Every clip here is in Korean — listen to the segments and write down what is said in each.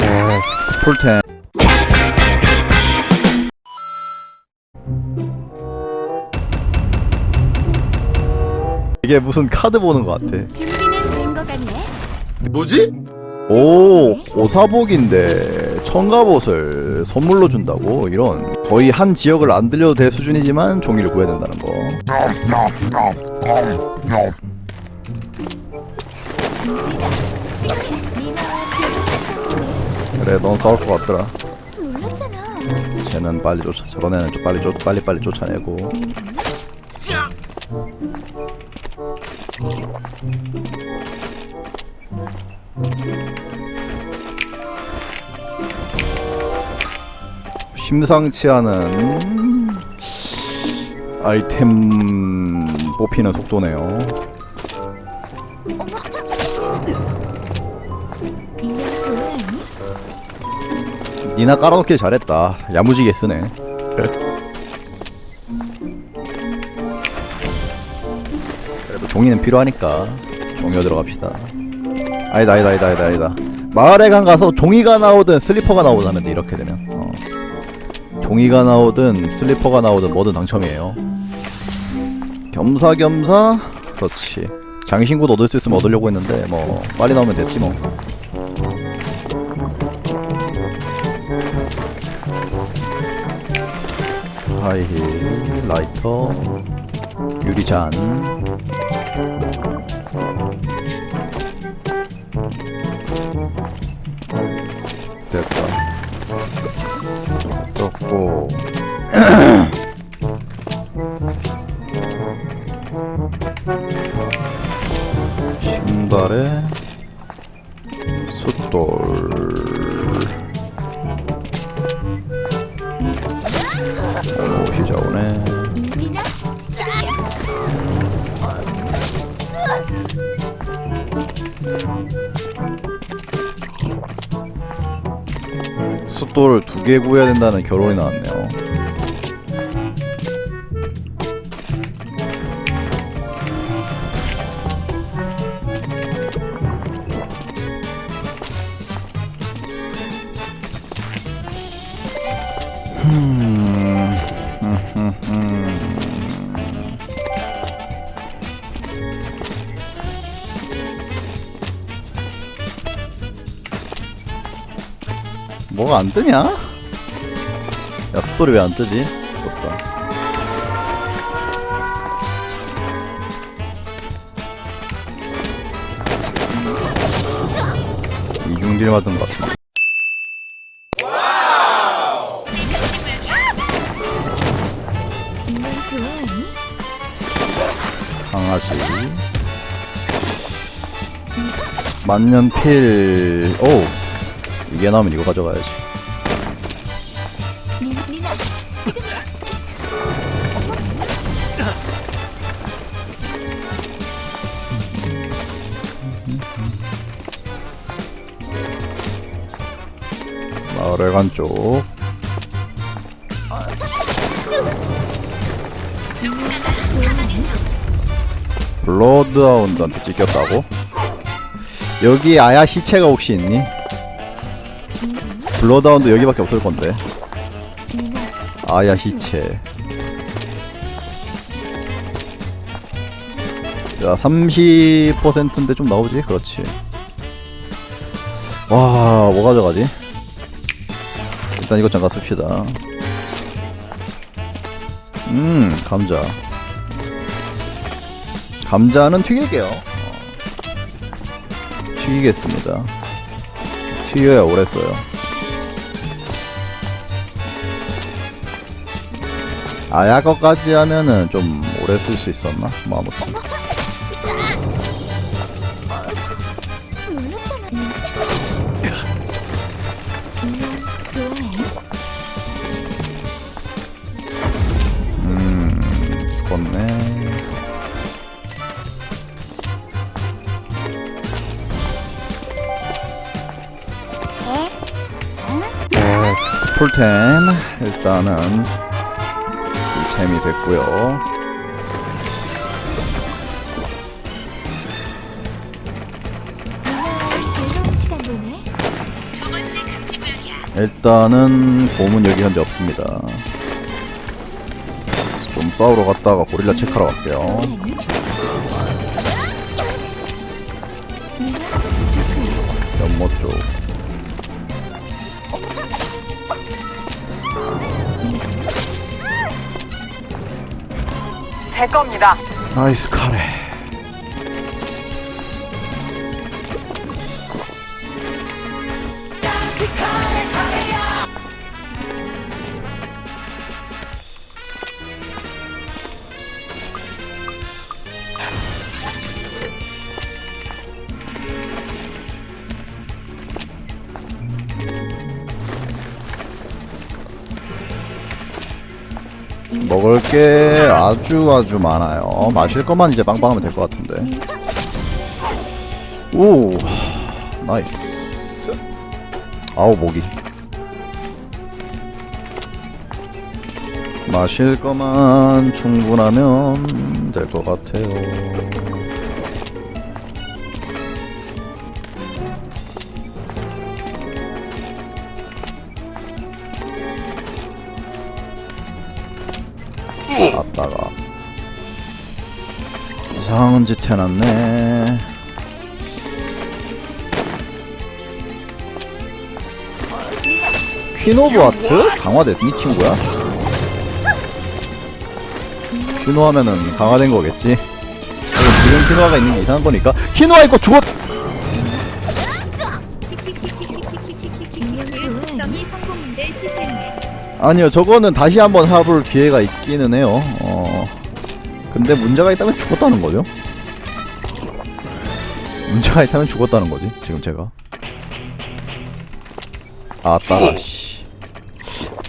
예스 풀템 이게 무슨 카드 보는 것 같아. 준비는 된 것 같네. 뭐지? 오 오사복인데 청갑옷을 선물로 준다고? 이런. 거의 한 지역을 안 들려도 될 수준이지만 종이를 구해야 된다는 거 그래 넌 싸울 것 같더라 몰랐잖아. 쟤는 빨리 쫓아 저런 애는 좀 빨리 쫓 빨리 빨리 쫓아내고 심상치 않은 아이템 뽑히는 속도네요. 니나 깔아놓길 잘했다. 야무지게 쓰네. 그래도 종이는 필요하니까 종이어 들어갑시다. 아니다 아니다 아니다 아니다 아니다. 마을에 간 가서 종이가 나오든 슬리퍼가 나오든 하면 돼 이렇게 되면. 어. 종이가 나오든 슬리퍼가 나오든 뭐든 당첨이에요. 겸사겸사 그렇지. 장신구 얻을 수 있으면 얻으려고 했는데 뭐 빨리 나오면 됐지 뭐. 하이힐 라이터 유리잔 개 구해야 된다는 결론이 나왔네요. 뭐가 안 뜨냐? 야 숫돌이 왜안 뜨지? 떴다. 이중딜 맞은 것 같아. 강아지. 만년필. 오 이게 나오면 이거 가져가야지. 마을에 간 쪽. 블러드하운드한테 찍혔다고? 여기 아야 시체가 혹시 있니? 블러드하운드 여기밖에 없을 건데. 아야 시체. 자, 30%인데 좀 나오지? 그렇지. 와, 뭐 가져가지? 일단 이것 잠깐 씁시다. 음, 감자. 감자는 튀길게요. 어. 튀기겠습니다. 튀겨야 오래 써요. 아야 거까지 하면은 좀 오래 쓸 수 있었나? 뭐 아무튼 풀템 일단은 풀템이 됐고요. 일단은 곰은 여기 현재 없습니다. 좀 싸우러 갔다가 고릴라 체크하러 갈게요. 연못 쪽. 제 겁니다. 나이스 카레. 먹을 게 아주 아주 많아요. 마실 것만 이제 빵빵하면 될 것 같은데. 오, 나이스. 아우 목이. 마실 것만 충분하면 될 것 같아요. 이상한 짓 해놨네. 퀸 오브 아트? 강화됐니 친구야? 퀸호하면은 강화된 거겠지? 지금 퀸호가 있는 게 이상한 거니까 퀸호가 있고 죽었! 실패네. 아니요 저거는 다시 한번 해볼 기회가 있기는 해요 어 근데 문제가 있다면 죽었다는 거죠. 문제가 있다면 죽었다는 거지 지금 제가. 아따 씨.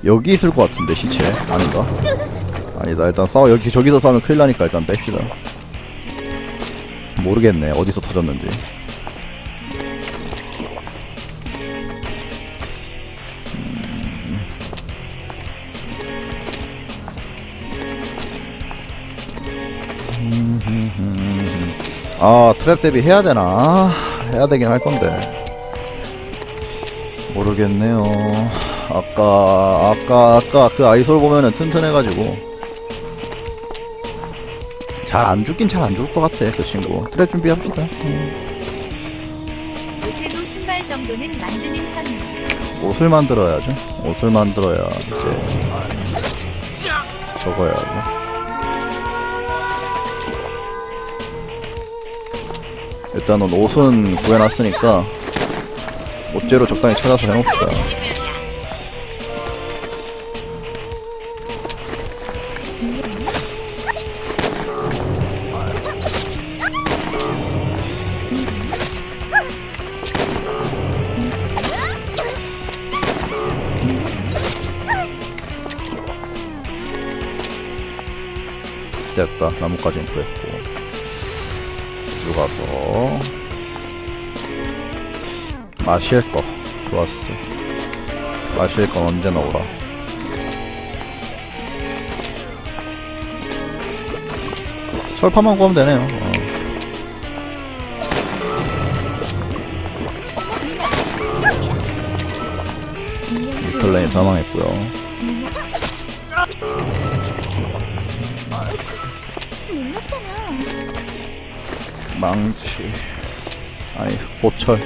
여기 있을 것 같은데 시체. 아닌가? 아니다 일단 싸워 여기 저기서 싸우면 큰일 나니까 일단 뺍시다. 모르겠네 어디서 터졌는지 아 트랩 대비 해야 되나? 해야 되긴 할 건데. 모르겠네요. 아까 아까 아까 그 아이솔 보면은 튼튼해가지고. 잘 안 죽긴 잘 안 죽을 것 같아 그 친구. 트랩 준비합시다. 못해도 신발 정도는 만드는 편이야. 옷을 만들어야죠. 옷을 만들어야 이제 적어야죠 일단은 옷은 구해놨으니까 옷재로 적당히 찾아서 해놓읍시다. 됐다. 나뭇가지는 구했고 가서 마실 거 좋았어 마실 건 언제 나오라 철파만 구하면 되네요 어. 미클레인 사망했고요. 망치. 아니 고철.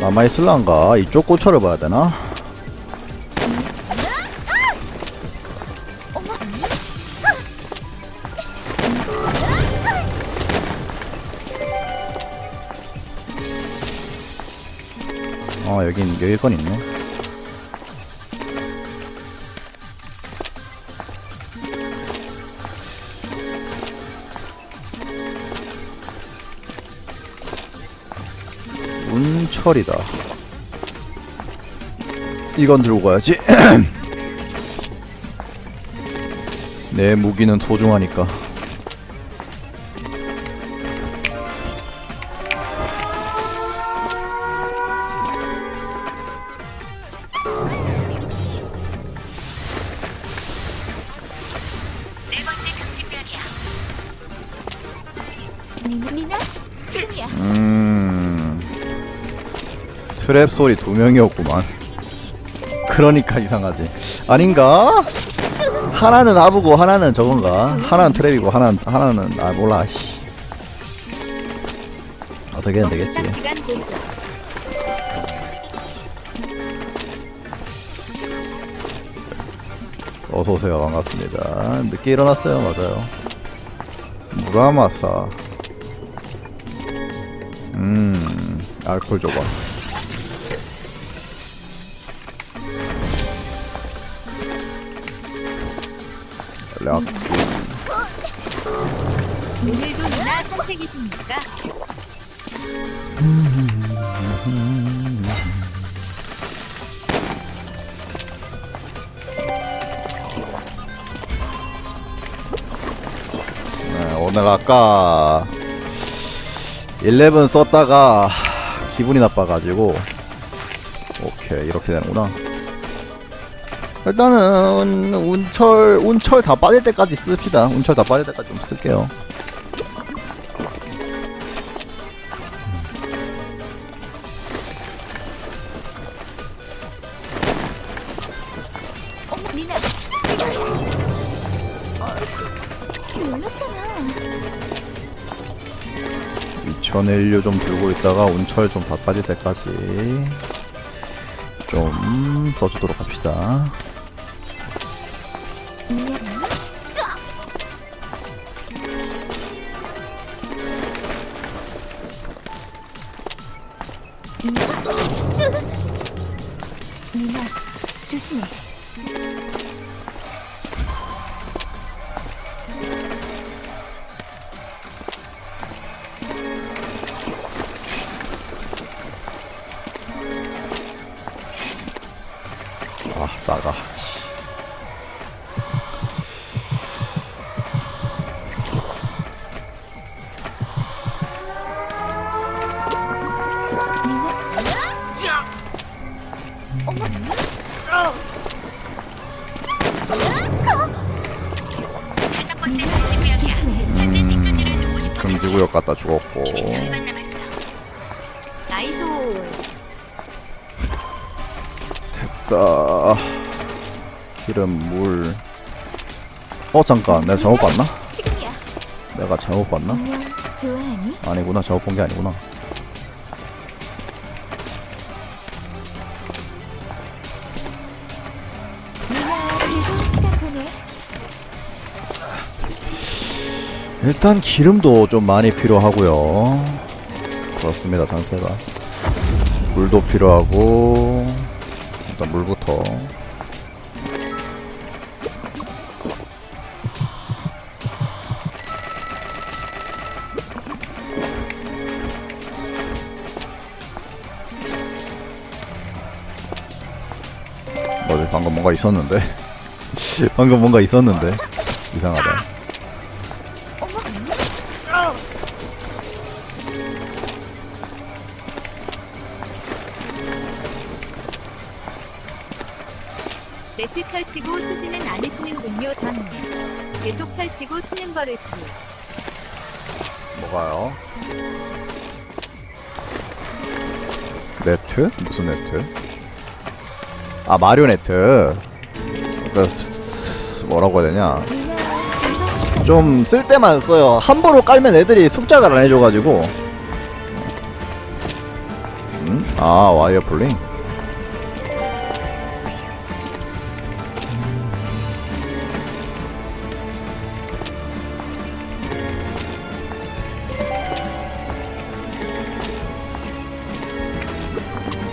남아있을란가? 이쪽 고철을 봐야 되나? 아 여긴 여기 건 있네 철이다. 이건 들고 가야지. 내 무기는 소중하니까. 트랩 소리 두 명이었구만. 그러니까 이상하지. 아닌가? 하나는 아부고 하나는 저건가? 하나는 트랩이고 하나는 하나는 아 몰라. 씨. 되겠지. 먹방 시간 보수. 어서 오세요. 반갑습니다. 늦게 일어났어요. 맞아요. 무라마사. 음, 알콜 줘봐. 락. 오늘도 누나 선택이십니까? 네, 오늘 아까 11 썼다가 기분이 나빠가지고 오케이 이렇게 되는구나 일단은 운철 운철 다 빠질 때까지 씁시다 운철 다 빠질 때까지 좀 쓸게요. 2001류 좀 들고 있다가 운철 좀 다 빠질 때까지 좀 써주도록 합시다 미나, 조심해. 50%. 금지구역 갔다 죽었고 절반 남았어. 나이소. 됐다 기름 물 어, 잠깐. 내가 잘못 봤나? 지금이야. 내가 잘못 봤나? 안녕, 좋아하니? 아니구나. 잘못 본 게 아니구나. 일단 기름도 좀 많이 필요하고요. 그렇습니다. 상태가. 물도 필요하고 일단 물부터 뭐지 방금 뭔가 있었는데 방금 뭔가 있었는데 이상하다 네트 펼치고 쓰지는 않으시는군요 전님. 계속 펼치고 쓰는 버릇이. 뭐가요? 네트? 무슨 네트? 아 마리오 네트 그 스- 스- 뭐라고 해야 되냐 좀 쓸 때만 써요 함부로 깔면 애들이 숙작을 안 해줘가지고 음? 아 와이어 플링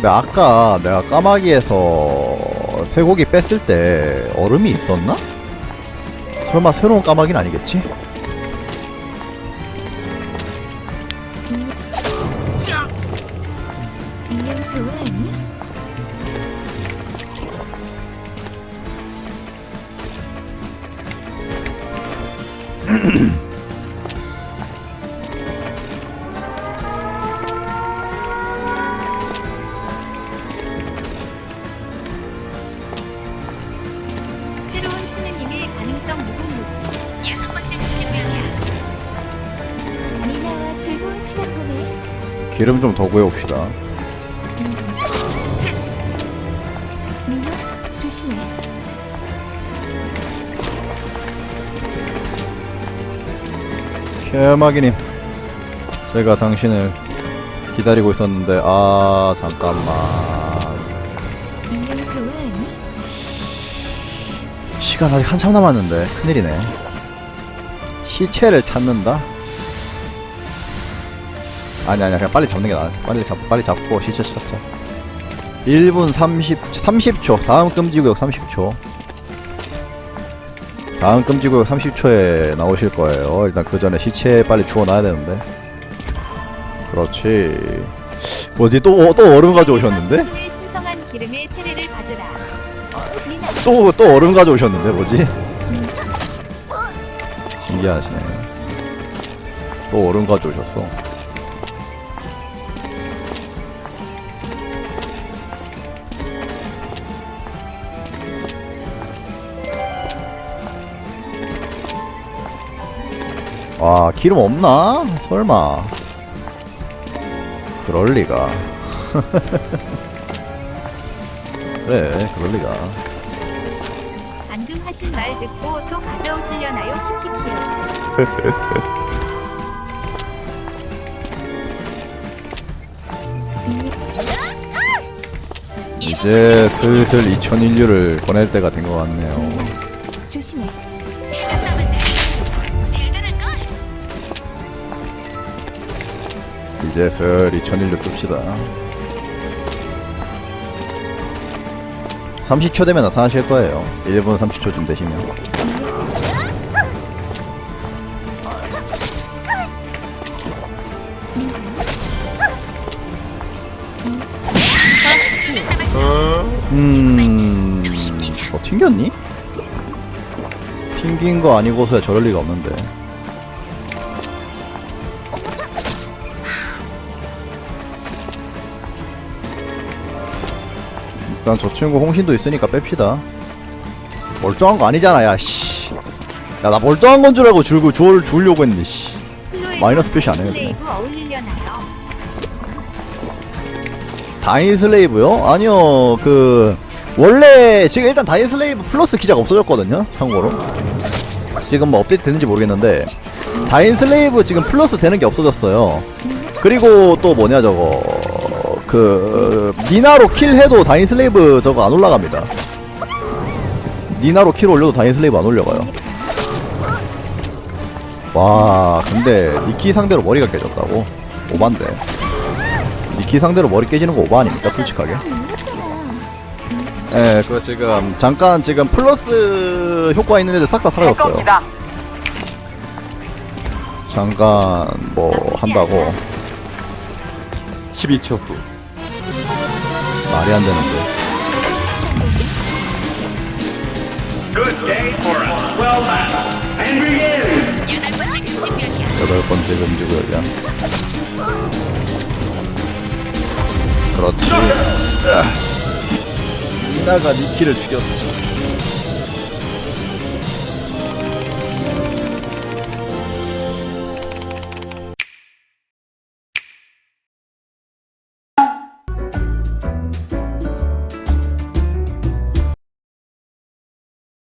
근데 아까 내가 까마귀에서 쇠고기 뺐을 때 얼음이 있었나? 설마 새로운 까마귀는 아니겠지? 기름 좀 더 구해봅시다. 케마기님 제가 당신을 기다리고 있었는데 아 잠깐만. 시간 아직 한참 남았는데 큰일이네. 시체를 찾는다? 아니 아니 그냥 빨리 잡는 게 나아 빨리 잡 빨리 잡고 시체 찾자 1분 30 30초 다음 금지구역 30초 다음 금지구역 30초에 나오실 거예요 일단 그 전에 시체 빨리 주워 놔야 되는데 그렇지 뭐지 또또 얼음 가져오셨는데? 받으라. 또또 얼음 가져오셨는데 뭐지? 신기하시네. 또 얼음 가져오셨어. 아 기름 없나? 설마. 그럴 리가. 그래, 그럴 리가. 방금 하신 말 듣고 또 가져오시려나요? 키키키요. 이제 슬슬 2001류를 보낼 때가 된 것 같네요. 조심해. 이제 슬 2001류 씁시다. 30초 되면 나타나실 거예요. 1분 30초쯤 되시면. 음, 어 튕겼니? 튕긴 거 아니고서야 저럴 리가 없는데. 일단 저 친구 홍신도 있으니까 뺍시다. 멀쩡한 거 아니잖아, 야, 씨. 야, 나 멀쩡한 건 줄 알고 줄고 줄, 주려고 했는데, 씨. 마이너스 표시 안 해요, 그냥. 다인 슬레이브요? 아니요, 그, 원래, 지금 일단 다인 슬레이브 플러스 기자가 없어졌거든요, 참고로. 지금 뭐 업데이트 됐는지 모르겠는데, 다인 슬레이브 지금 플러스 되는 게 없어졌어요. 그리고 또 뭐냐, 저거, 그, 니나로 킬 해도 다인 슬레이브 저거 안 올라갑니다. 니나로 킬 올려도 다인 슬레이브 안 올려가요. 와, 근데, 니키 상대로 머리가 깨졌다고? 오반데. 니키 상대로 머리 깨지는 거 오바 아닙니까, 솔직하게? 예, 그 지금 잠깐 지금 플러스 효과 있는 애들 싹 다 사라졌어요. 잠깐 뭐 한다고 12초 후 말이 안 되는데. 여덟 번째 번째 금지구역이야. 그렇지. 이나가 니키를 죽였어.